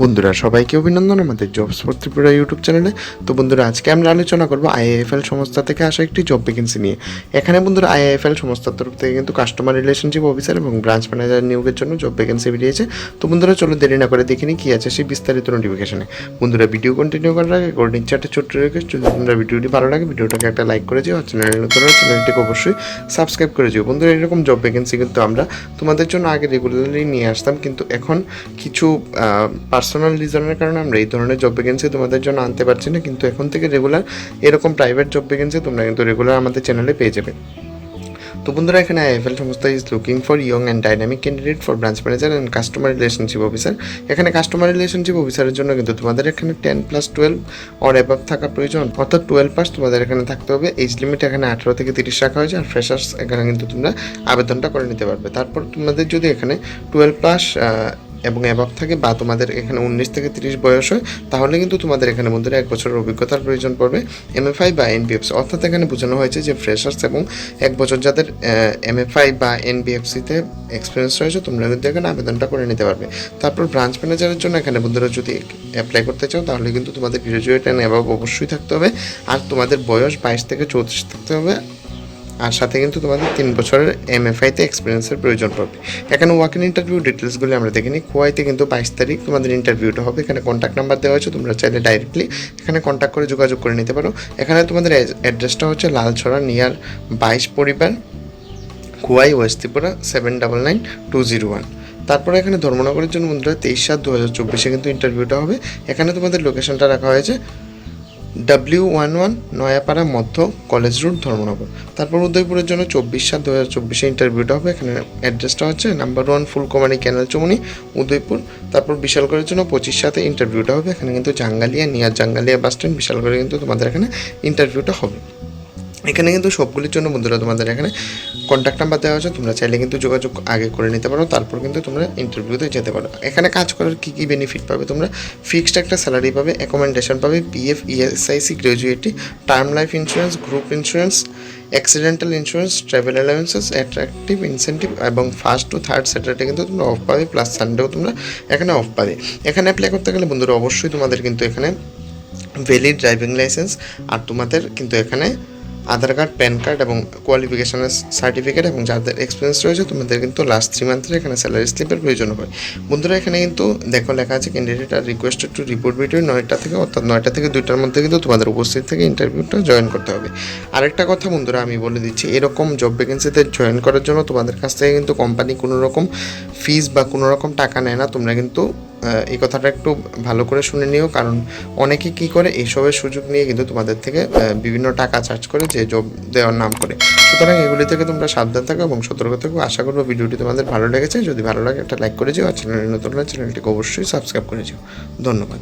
বন্ধুরা, সবাইকে অভিনন্দন আমাদের জবস ফর ত্রিপুরা ইউটিউব চ্যানেলে তো বন্ধুরা, আজকে আমরা আলোচনা করব আইএফএল সংস্থা থেকে আসা একটি জব ভ্যাকেন্সি নিয়ে। এখানে বন্ধুরা আইএফএল সংস্থার তরফ থেকে কিন্তু কাস্টমার রিলেশনশিপ অফিসার এবং ব্রাঞ্চ ম্যানেজার নিয়োগের জন্য জব ভ্যাকেন্সি বেরিয়েছে। তো বন্ধুরা, চলো দেরি না করে দেখিনি কী আছে সেই বিস্তারিত নোটিফিকেশনে বন্ধুরা ভিডিও কন্টিনিউ করার আগে নিচ্ছে একটা ছোট্ট রিকোয়েস্ট যদি তোমরা ভিডিওটি ভালো লাগে, ভিডিওটাকে একটা লাইক করে আর চ্যানেলের নতুন চ্যানেলটিকে অবশ্যই সাবস্ক্রাইব করে দিও। বন্ধুরা, এরকম জব ভ্যাকেন্সি কিন্তু আমরা তোমাদের জন্য আগে রেগুলারলি নিয়ে আসতাম, কিন্তু এখন কিছু পার্সোনাল রিজনের কারণে আমরা এই ধরনের জব ভ্যাকেন্সি তোমাদের জন্য আনতে পারছি না, কিন্তু এখন থেকে রেগুলার এরকম প্রাইভেট জব ভ্যাকেন্সি তোমরা কিন্তু রেগুলার আমাদের চ্যানেলে পেয়ে যাবে। তো বন্ধুরা, এখানে আইএফএল সংস্থা is looking for young and dynamic candidate for branch manager and customer relationship officer এখানে কাস্টমার রিলেশনশিপ অফিসারের জন্য কিন্তু তোমাদের এখানে ten plus twelve or above থাকা প্রয়োজন, অর্থাৎ টুয়েলভ পাস তোমাদের এখানে থাকতে হবে। এজ লিমিট এখানে আঠারো থেকে তিরিশ রাখা হয়েছে আর ফ্রেশার্স এখানে কিন্তু তোমরা আবেদনটা করে নিতে পারবে। তারপর তোমাদের যদি এখানে টুয়েলভ পাস এবং অ্যাবাভ থাকে বা তোমাদের এখানে উনিশ থেকে তিরিশ বয়স হয়, তাহলে কিন্তু তোমাদের এখানে বন্ধুরা এক বছরের অভিজ্ঞতার প্রয়োজন পড়বে। এমএফআই বা এনবিএফসি অর্থাৎ এখানে বোঝানো হয়েছে যে ফ্রেশার্স এবং এক বছর যাদের এমএফআই বা এন এনবিএফসিতে এক্সপিরিয়েন্স রয়েছে, তোমরা কিন্তু এখানে আবেদনটা করে নিতে পারবে। তারপর ব্রাঞ্চ ম্যানেজারের জন্য এখানে বন্ধুরা যদি অ্যাপ্লাই করতে চাও, তাহলে কিন্তু তোমাদের গ্রাজুয়েট অ্যান্ড অ্যাবাভ অবশ্যই থাকতে হবে। আর তোমাদের বয়স বাইশ থেকে চৌত্রিশ থাকতে হবে। আর সাথে কিন্তু তোমাদের তিন বছরের এমএফআইতে এক্সপিরিয়েন্সের প্রয়োজন পড়বে। এখানে ওয়াকিং ইন্টারভিউ ডিটেলসগুলি আমরা দেখে নিই কুয়াইতে কিন্তু বাইশ তারিখ তোমাদের ইন্টারভিউটা হবে। এখানে কন্ট্যাক্ট নাম্বার দেওয়া হয়েছে তোমরা চাইলে ডাইরেক্টলি এখানে কন্ট্যাক্ট করে যোগাযোগ করে নিতে পারো। এখানে তোমাদের অ্যাড্রেসটা হচ্ছে লালছড়া নিয়ার বাইশ পরিবার, Kuai, west Tripura seven double nine two zero one তারপরে এখানে ধর্মনগরের জন্য বন্ধুরা তেইশ সাত দু হাজার চব্বিশে কিন্তু ইন্টারভিউটা হবে। এখানে তোমাদের লোকেশনটা রাখা হয়েছে ডাব্লিউ ওয়ান ওয়ান নয়াপাড়া মধ্য কলেজ রোড ধর্মনগর। তারপর উদয়পুরের জন্য চব্বিশ সাত দু হাজার চব্বিশে ইন্টারভিউটা হবে। এখানে অ্যাড্রেসটা হচ্ছে number one Fulkumari canal Chamni Udaipur. তারপর বিশালগড়ের জন্য পঁচিশ সাথে ইন্টারভিউটা হবে। এখানে কিন্তু Jangalia near Jangalia bus stand বিশালগড়ে কিন্তু তোমাদের এখানে ইন্টারভিউটা হবে। এখানে কিন্তু সবগুলির জন্য বন্ধুরা তোমাদের এখানে কন্ট্যাক্ট নাম্বার দেওয়া আছে। তোমরা চাইলে কিন্তু যোগাযোগ আগে করে নিতে পারো, তারপর কিন্তু তোমরা ইন্টারভিউতে যেতে পারো। এখানে কাজ করার কী কী বেনিফিট পাবে তোমরা? ফিক্সড একটা স্যালারি পাবে অ্যাকোমেন্ডেশন পাবে PF ESIC gratuity term life insurance group insurance accidental insurance travel allowances attractive incentive এবং ফার্স্ট টু থার্ড স্যাটারডে কিন্তু তোমরা অফ পাবে প্লাস সানডেও তোমরা এখানে অফ পাবে। এখানে অ্যাপ্লাই করতে গেলে বন্ধুরা অবশ্যই তোমাদের কিন্তু এখানে ভ্যালিড ড্রাইভিং লাইসেন্স আর তোমাদের কিন্তু এখানে আধার কার্ড, প্যান কার্ড এবং কোয়ালিফিকেশনের সার্টিফিকেট এবং যাদের এক্সপিরিয়েন্স রয়েছে, তোমাদের কিন্তু লাস্ট থ্রি মান্থের এখানে স্যালারি স্লিপের প্রয়োজন হয় বন্ধুরা, এখানে কিন্তু দেখো লেখা আছে candidate are requested to report video নয়টা থেকে, অর্থাৎ নয়টা থেকে দুইটার মধ্যে কিন্তু তোমাদের উপস্থিত থেকে ইন্টারভিউটা জয়েন করতে হবে। আরেকটা কথা বন্ধুরা, আমি বলে দিচ্ছি, এরকম জব ভ্যাকেন্সিতে জয়েন করার জন্য তোমাদের কাছ থেকে কিন্তু কোম্পানি কোনো রকম ফিস বা কোনো রকম টাকা নেয় না, তোমরা কিন্তু এই কথাটা একটু ভালো করে শুনে নিও, কারণ অনেকে কি করে এইসবের সুযোগ নিয়ে কিন্তু তোমাদের থেকে বিভিন্ন টাকা চার্জ করে যে জব দেওয়ার নাম করে। সুতরাং এগুলি থেকে তোমরা সাবধান থাকো এবং সতর্ক থাকো। আশা করব ভিডিওটি তোমাদের ভালো লেগেছে। যদি ভালো লাগে একটা লাইক করে যাও, আর চ্যানেল নতুন চ্যানেলটিকে অবশ্যই সাবস্ক্রাইব করে যাও। ধন্যবাদ।